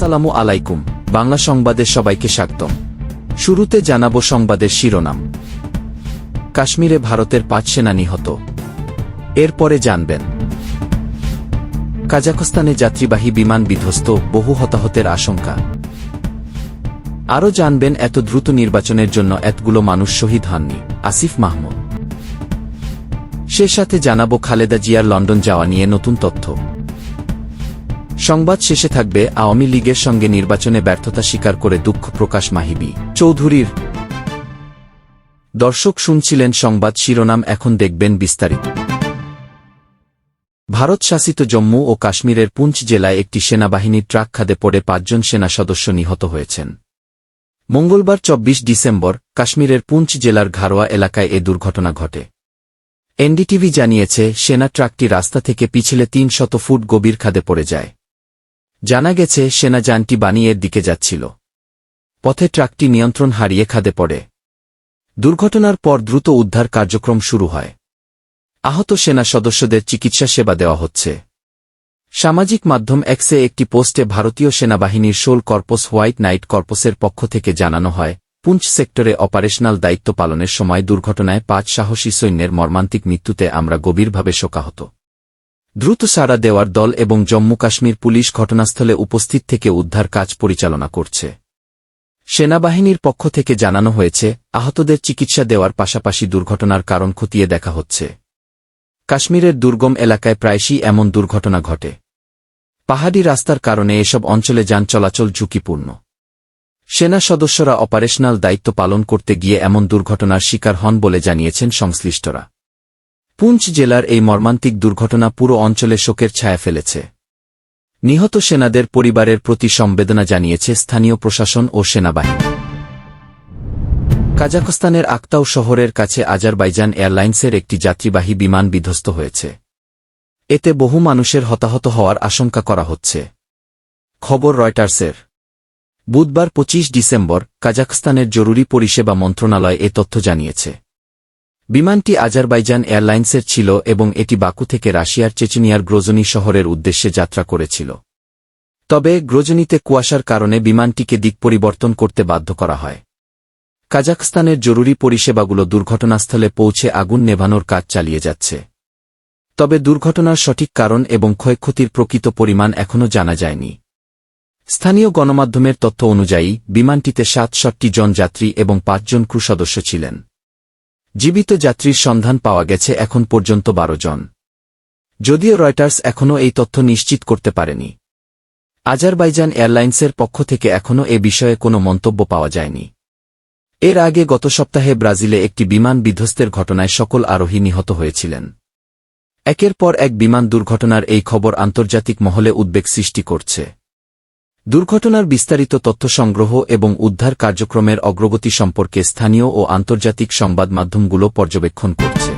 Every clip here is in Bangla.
আসসালামু আলাইকুম, বাংলা সংবাদে সবাইকে স্বাগতম। শুরুতে জানাব সংবাদের শিরোনাম। কাশ্মীরে ভারতের পাঁচ সেনা নিহত। এরপরে জানবেন। কাজাখস্তানে যাত্রীবাহী বিমান বিধ্বস্ত, বহু হতাহতের আশঙ্কা। আরও জানবেন, এত দ্রুত নির্বাচনের জন্য এতগুলো মানুষ শহীদ হননি, আসিফ মাহমুদ। সে সাথে জানাব খালেদা জিয়ার লন্ডন যাওয়া নিয়ে নতুন তথ্য। সংবাদ শেষে থাকবে আওয়ামী লীগের সঙ্গে নির্বাচনে ব্যর্থতা স্বীকার করে দুঃখ প্রকাশ মাহিবি। চৌধুরীর দর্শক শুনছিলেন সংবাদ শিরোনাম, এখন দেখবেন বিস্তারিত। ভারত শাসিত জম্মু ও কাশ্মীরের পুঞ্চ জেলায় একটি সেনাবাহিনীর ট্রাক খাদে পড়ে পাঁচজন সেনা সদস্য নিহত হয়েছেন। মঙ্গলবার চব্বিশ ডিসেম্বর কাশ্মীরের পুঞ্চ জেলার ঘারোয়া এলাকায় এ দুর্ঘটনা ঘটে। এনডিটিভি জানিয়েছে, সেনা ট্রাকটি রাস্তা থেকে পিছলে তিন শত ফুট গভীর খাদে পড়ে যায়। জানা গেছে, সেনা যানটি বানিয়ের দিকে যাচ্ছিল। পথে ট্রাকটি নিয়ন্ত্রণ হারিয়ে খাদে পড়ে। দুর্ঘটনার পর দ্রুত উদ্ধার কার্যক্রম শুরু হয়। আহত সেনা সদস্যদের চিকিৎসা সেবা দেওয়া হচ্ছে। সামাজিক মাধ্যম এক্সে একটি পোস্টে ভারতীয় সেনাবাহিনীর শোল কর্পস হোয়াইট নাইট কর্পসের পক্ষ থেকে জানানো হয়, পুঞ্চ সেক্টরে অপারেশনাল দায়িত্ব পালনের সময় দুর্ঘটনায় পাঁচ সাহসী সৈন্যের মর্মান্তিক মৃত্যুতে আমরা গভীরভাবে শোকাহত। দ্রুত সাড়া দেওয়ার দল এবং জম্মু কাশ্মীর পুলিশ ঘটনাস্থলে উপস্থিত থেকে উদ্ধার কাজ পরিচালনা করছে। সেনাবাহিনীর পক্ষ থেকে জানানো হয়েছে, আহতদের চিকিৎসা দেওয়ার পাশাপাশি দুর্ঘটনার কারণ খতিয়ে দেখা হচ্ছে। কাশ্মীরের দুর্গম এলাকায় প্রায়শই এমন দুর্ঘটনা ঘটে। পাহাড়ি রাস্তার কারণে এসব অঞ্চলে যান চলাচল ঝুঁকিপূর্ণ। সেনা সদস্যরা অপারেশনাল দায়িত্ব পালন করতে গিয়ে এমন দুর্ঘটনার শিকার হন বলে জানিয়েছেন সংশ্লিষ্টরা। পুঞ্চ জেলার এই মর্মান্তিক দুর্ঘটনা পুরো অঞ্চলে শোকের ছায়া ফেলেছে। নিহত সেনাদের পরিবারের প্রতি সম্বেদনা জানিয়েছে স্থানীয় প্রশাসন ও সেনাবাহিনী। কাজাখস্তানের আক্তাউ শহরের কাছে আজারবাইজান এয়ারলাইন্সের একটি যাত্রীবাহী বিমান বিধ্বস্ত হয়েছে। এতে বহু মানুষের হতাহত হওয়ার আশঙ্কা করা হচ্ছে। খবর রয়টার্সের। বুধবার ২৫ ডিসেম্বর কাজাখস্তানের জরুরি পরিষেবা মন্ত্রণালয় এ তথ্য জানিয়েছে। বিমানটি আজারবাইজান এয়ারলাইন্সের ছিল এবং এটি বাকু থেকে রাশিয়ার চেচনিয়ার গ্রোজনি শহরের উদ্দেশ্যে যাত্রা করেছিল। তবে, গ্রোজনিতে কুয়াশার কারণে বিমানটিকে দিক পরিবর্তন করতে বাধ্য করা হয়। কাজাখস্তানের জরুরি পরিষেবাগুলো দুর্ঘটনাস্থলে পৌঁছে আগুন নেভানোর কাজ চালিয়ে যাচ্ছে। তবে, দুর্ঘটনার সঠিক কারণ এবং ক্ষয়ক্ষতির প্রকৃত পরিমাণ এখনও জানা যায়নি। স্থানীয় গণমাধ্যমের তথ্য অনুযায়ী, বিমানটিতে সাতষট্টি জন যাত্রী এবং পাঁচজন ক্রু সদস্য ছিলেন। জীবিত যাত্রীর সন্ধান পাওয়া গেছে এখন পর্যন্ত বারো জন। যদিও রয়টার্স এখনও এই তথ্য নিশ্চিত করতে পারেনি। আজারবাইজান এয়ারলাইন্সের পক্ষ থেকে এখনও এ বিষয়ে কোনো মন্তব্য পাওয়া যায়নি। এর আগে গত সপ্তাহে ব্রাজিলে একটি বিমান বিধ্বস্তের ঘটনায় সকল আরোহী নিহত হয়েছিলেন। একের পর এক বিমান দুর্ঘটনার এই খবর আন্তর্জাতিক মহলে উদ্বেগ সৃষ্টি করছে। দুর্ঘটনার বিস্তারিত তথ্য সংগ্রহ এবং উদ্ধার কার্যক্রমের অগ্রগতি সম্পর্কে স্থানীয় ও আন্তর্জাতিক সংবাদ মাধ্যমগুলো পর্যবেক্ষণ করছে।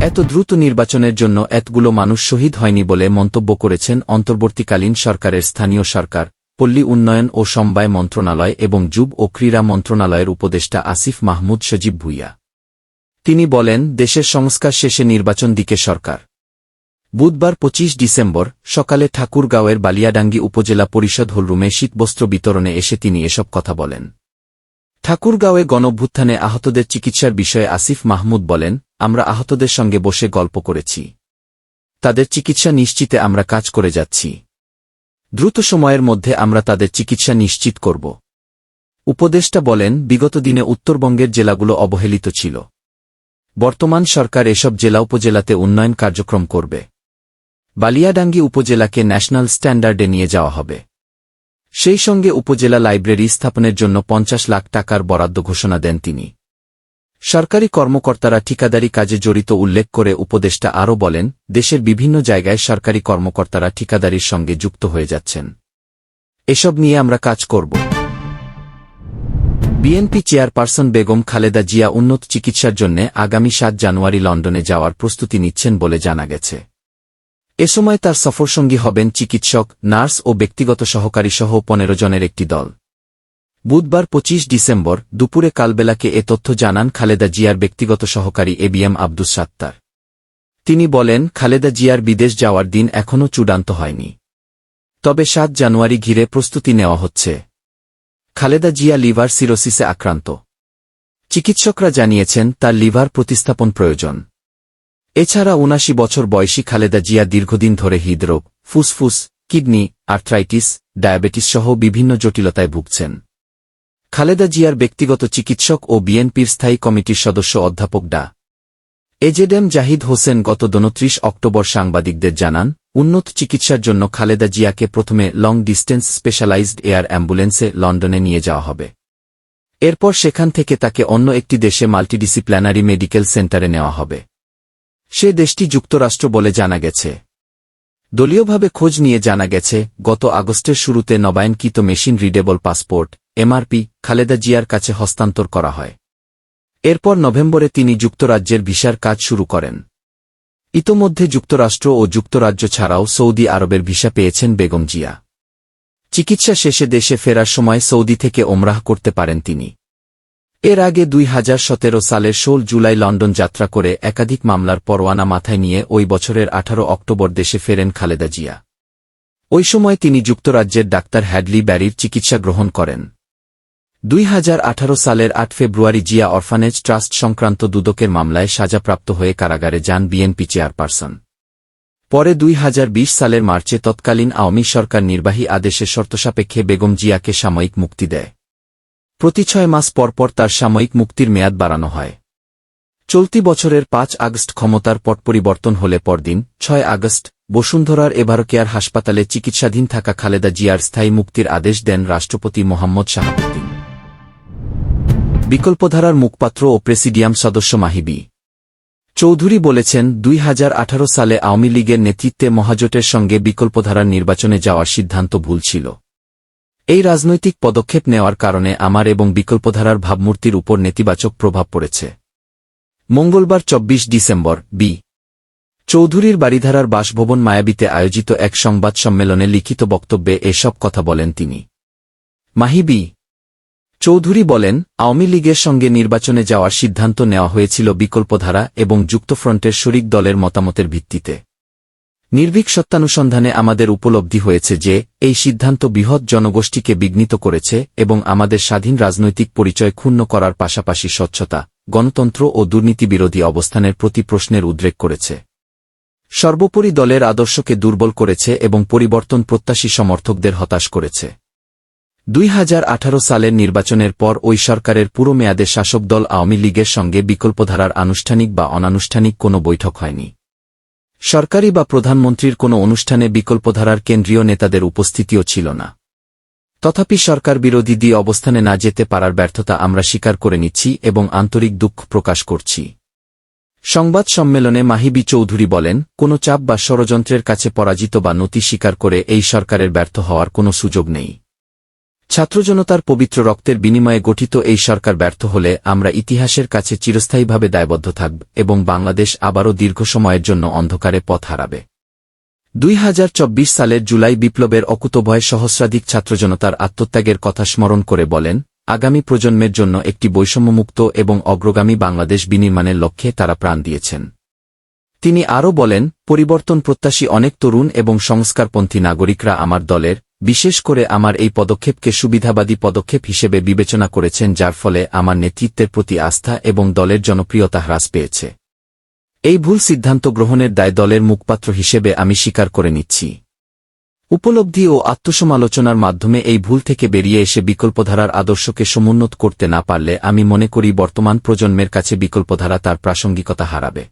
এত দ্রুত নির্বাচনের জন্য এতগুলো মানুষ শহীদ হয়নি বলে মন্তব্য করেছেন অন্তর্বর্তীকালীন সরকারের স্থানীয় সরকার, পল্লী উন্নয়ন ও সমবায় মন্ত্রণালয় এবং যুব ও ক্রীড়া মন্ত্রণালয়ের উপদেষ্টা আসিফ মাহমুদ সজীব ভুইয়া। তিনি বলেন, দেশের সংস্কার শেষে নির্বাচন দিকে সরকার। বুধবার ২৫ ডিসেম্বর সকালে ঠাকুরগাঁওয়ের বালিয়াডাঙ্গি উপজেলা পরিষদ হলরুমে শীতবস্ত্র বিতরণে এসে তিনি এসব কথা বলেন। ঠাকুরগাঁওয়ে গণভ্যুত্থানে আহতদের চিকিৎসার বিষয়ে আসিফ মাহমুদ বলেন, আমরা আহতদের সঙ্গে বসে গল্প করেছি। তাদের চিকিৎসা নিশ্চিতে আমরা কাজ করে যাচ্ছি। দ্রুত সময়ের মধ্যে আমরা তাদের চিকিৎসা নিশ্চিত করব। উপদেষ্টা বলেন, বিগত দিনে উত্তরবঙ্গের জেলাগুলো অবহেলিত ছিল। বর্তমান সরকার এসব জেলা উপজেলাতে উন্নয়ন কার্যক্রম করবে। বালিয়াডাঙ্গি উপজেলাকে ন্যাশনাল স্ট্যান্ডার্ডে নিয়ে যাওয়া হবে। সেই সঙ্গে উপজেলা লাইব্রেরি স্থাপনের জন্য পঞ্চাশ লাখ টাকার বরাদ্দ ঘোষণা দেন তিনি। সরকারি কর্মকর্তারা ঠিকাদারি কাজে জড়িত উল্লেখ করে উপদেষ্টা আরও বলেন, দেশের বিভিন্ন জায়গায় সরকারি কর্মকর্তারা ঠিকাদারির সঙ্গে যুক্ত হয়ে যাচ্ছেন। এসব নিয়ে আমরা কাজ করব। বিএনপি চেয়ারপারসন বেগম খালেদা জিয়া উন্নত চিকিৎসার জন্য আগামী সাত জানুয়ারি লন্ডনে যাওয়ার প্রস্তুতি নিচ্ছেন বলে জানা গেছে। এ সময় তার সফরসঙ্গী হবেন চিকিৎসক, নার্স ও ব্যক্তিগত সহকারী সহ পনেরো জনের একটি দল। বুধবার ২৫ ডিসেম্বর দুপুরে কালবেলাকে এ তথ্য জানান খালেদা জিয়ার ব্যক্তিগত সহকারী এবিএম আব্দুস সাত্তার। তিনি বলেন, খালেদা জিয়ার বিদেশ যাওয়ার দিন এখনও চূড়ান্ত হয়নি। তবে সাত জানুয়ারি ঘিরে প্রস্তুতি নেওয়া হচ্ছে। খালেদা জিয়া লিভার সিরোসিসে আক্রান্ত। চিকিৎসকরা জানিয়েছেন, তার লিভার প্রতিস্থাপন প্রয়োজন। এছাড়া উনাশি বছর বয়সী খালেদা জিয়া দীর্ঘদিন ধরে হৃদরোগ, ফুসফুস, কিডনি, আর্থ্রাইটিস, ডায়াবেটিস সহ বিভিন্ন জটিলতায় ভুগছেন। খালেদা জিয়ার ব্যক্তিগত চিকিৎসক ও বিএনপির স্থায়ী কমিটির সদস্য অধ্যাপক ডা। এজেডেম জাহিদ হোসেন গত দনত্রিশ অক্টোবর সাংবাদিকদের জানান, উন্নত চিকিৎসার জন্য খালেদা জিয়াকে প্রথমে লং ডিস্টেন্স স্পেশালাইজড এয়ার অ্যাম্বুলেন্সে লন্ডনে নিয়ে যাওয়া হবে। এরপর সেখান থেকে তাকে অন্য একটি দেশে মাল্টিডিসিপ্ল্যানারি মেডিকেল সেন্টারে নেওয়া হবে। সে দেশটি যুক্তরাষ্ট্র বলে জানা গেছে। দলীয়ভাবে খোঁজ নিয়ে জানা গেছে, গত আগস্টের শুরুতে নবায়নকৃত machine readable passport, MRP, Khaleda জিয়ার কাছে হস্তান্তর করা হয়। এরপর নভেম্বরে তিনি যুক্তরাজ্যের ভিসার কাজ শুরু করেন। ইতোমধ্যে যুক্তরাষ্ট্র ও যুক্তরাজ্য ছাড়াও সৌদি আরবের ভিসা পেয়েছেন বেগম জিয়া। চিকিৎসা শেষে দেশে ফেরার সময় সৌদি থেকে ওমরাহ করতে পারেন তিনি। এর আগে দুই হাজার সতেরো সালের ষোল জুলাই লন্ডন যাত্রা করে একাধিক মামলার পরোয়ানা মাথায় নিয়ে ওই বছরের আঠারো অক্টোবর দেশে ফেরেন খালেদা জিয়া। ওই সময় তিনি যুক্তরাজ্যের ডাক্তার হ্যাডলি ব্যারির চিকিৎসা গ্রহণ করেন। দুই হাজার আঠারো সালের আট ফেব্রুয়ারি জিয়া অরফানেজ ট্রাস্ট সংক্রান্ত দুদকের মামলায় সাজাপ্রাপ্ত হয়ে কারাগারে যান বিএনপি চেয়ারপারসন। পরে দুই হাজার বিশ সালের মার্চে তৎকালীন আওয়ামী সরকার নির্বাহী আদেশের শর্তসাপেক্ষে বেগম জিয়াকে সাময়িক মুক্তি দেয়। প্রতি ছয় মাস পরপর তার সাময়িক মুক্তির মেয়াদ বাড়ানো হয়। চলতি বছরের পাঁচ আগস্ট ক্ষমতার পট পরিবর্তন হলে পরদিন, ছয় আগস্ট, বসুন্ধরার এভারকেয়ার হাসপাতালে চিকিৎসাধীন থাকা খালেদা জিয়ার স্থায়ী মুক্তির আদেশ দেন রাষ্ট্রপতি মোহাম্মদ শাহাবুদ্দিন। বিকল্পধারার মুখপাত্র ও প্রেসিডিয়াম সদস্য মাহিবি। চৌধুরী বলেছেন, দুই হাজার আঠারো সালে আওয়ামী লীগের নেতৃত্বে মহাজোটের সঙ্গে বিকল্পধারার নির্বাচনে যাওয়ার সিদ্ধান্ত ভুল ছিল। এই রাজনৈতিক পদক্ষেপ নেওয়ার কারণে আমার এবং বিকল্পধারার ভাবমূর্তির উপর নেতিবাচক প্রভাব পড়েছে। মঙ্গলবার ২৪ ডিসেম্বর, বি. চৌধুরীর বাড়িধারার বাসভবন মায়াবিতে আয়োজিত এক সংবাদ সম্মেলনে লিখিত বক্তব্যে এসব কথা বলেন তিনি। মাহিবি চৌধুরী বলেন, আওয়ামী লীগের সঙ্গে নির্বাচনে যাওয়ার সিদ্ধান্ত নেওয়া হয়েছিল বিকল্পধারা এবং যুক্তফ্রন্টের শরিক দলের মতামতের ভিত্তিতে। নির্ভীক সত্যানুসন্ধানে আমাদের উপলব্ধি হয়েছে যে, এই সিদ্ধান্ত বৃহৎ জনগোষ্ঠীকে বিঘ্নিত করেছে এবং আমাদের স্বাধীন রাজনৈতিক পরিচয় ক্ষুণ্ণ করার পাশাপাশি স্বচ্ছতা, গণতন্ত্র ও দুর্নীতিবিরোধী অবস্থানের প্রতি প্রশ্নের উদ্রেক করেছে। সর্বোপরি দলের আদর্শকে দুর্বল করেছে এবং পরিবর্তন প্রত্যাশী সমর্থকদের হতাশ করেছে। দুই হাজার আঠারো সালের নির্বাচনের পর ওই সরকারের পুরো মেয়াদে শাসক দল আওয়ামী লীগের সঙ্গে বিকল্পধারার আনুষ্ঠানিক বা অনানুষ্ঠানিক কোনো বৈঠক হয়নি। সরকারি বা প্রধানমন্ত্রীর কোনো অনুষ্ঠানে বিকল্পধারার কেন্দ্রীয় নেতাদের উপস্থিতিও ছিল না। তথাপি সরকার বিরোধী দিয়ে অবস্থানে না যেতে পারার ব্যর্থতা আমরা স্বীকার করে নিচ্ছি এবং আন্তরিক দুঃখ প্রকাশ করছি। সংবাদ সম্মেলনে মাহিবি চৌধুরী বলেন, কোনো চাপ বা ষড়যন্ত্রের কাছে পরাজিত বা নতি স্বীকার করে এই সরকারের ব্যর্থ হওয়ার কোনো সুযোগ নেই। ছাত্রজনতার পবিত্র রক্তের বিনিময়ে গঠিত এই সরকার ব্যর্থ হলে আমরা ইতিহাসের কাছে চিরস্থায়ীভাবে দায়বদ্ধ থাকব এবং বাংলাদেশ আবারও দীর্ঘ সময়ের জন্য অন্ধকারে পথ হারাবে। দুই হাজার চব্বিশ সালের জুলাই বিপ্লবের অকুতভয় সহস্রাধিক ছাত্রজনতার আত্মত্যাগের কথা স্মরণ করে বলেন, আগামী প্রজন্মের জন্য একটি বৈষম্যমুক্ত এবং অগ্রগামী বাংলাদেশ বিনির্মাণের লক্ষ্যে তারা প্রাণ দিয়েছেন। তিনি আরও বলেন, পরিবর্তন প্রত্যাশী অনেক তরুণ এবং সংস্কারপন্থী নাগরিকরা আমার দলের বিশেষ করে আমার এই পদক্ষেপকে সুবিধাবাদী পদক্ষেপ হিসেবে বিবেচনা করেছেন, যার ফলে আমার নেতৃত্বের প্রতি আস্থা এবং দলের জনপ্রিয়তা হ্রাস পেয়েছে। এই ভুল সিদ্ধান্ত গ্রহণের দায় দলের মুখপাত্র হিসেবে আমি স্বীকার করে নিচ্ছি। উপলব্ধি ও আত্মসমালোচনার মাধ্যমে এই ভুল থেকে বেরিয়ে এসে বিকল্পধারার আদর্শকে সমুন্নত করতে না পারলে আমি মনে করি বর্তমান প্রজন্মের কাছে বিকল্পধারা তার প্রাসঙ্গিকতা হারাবে।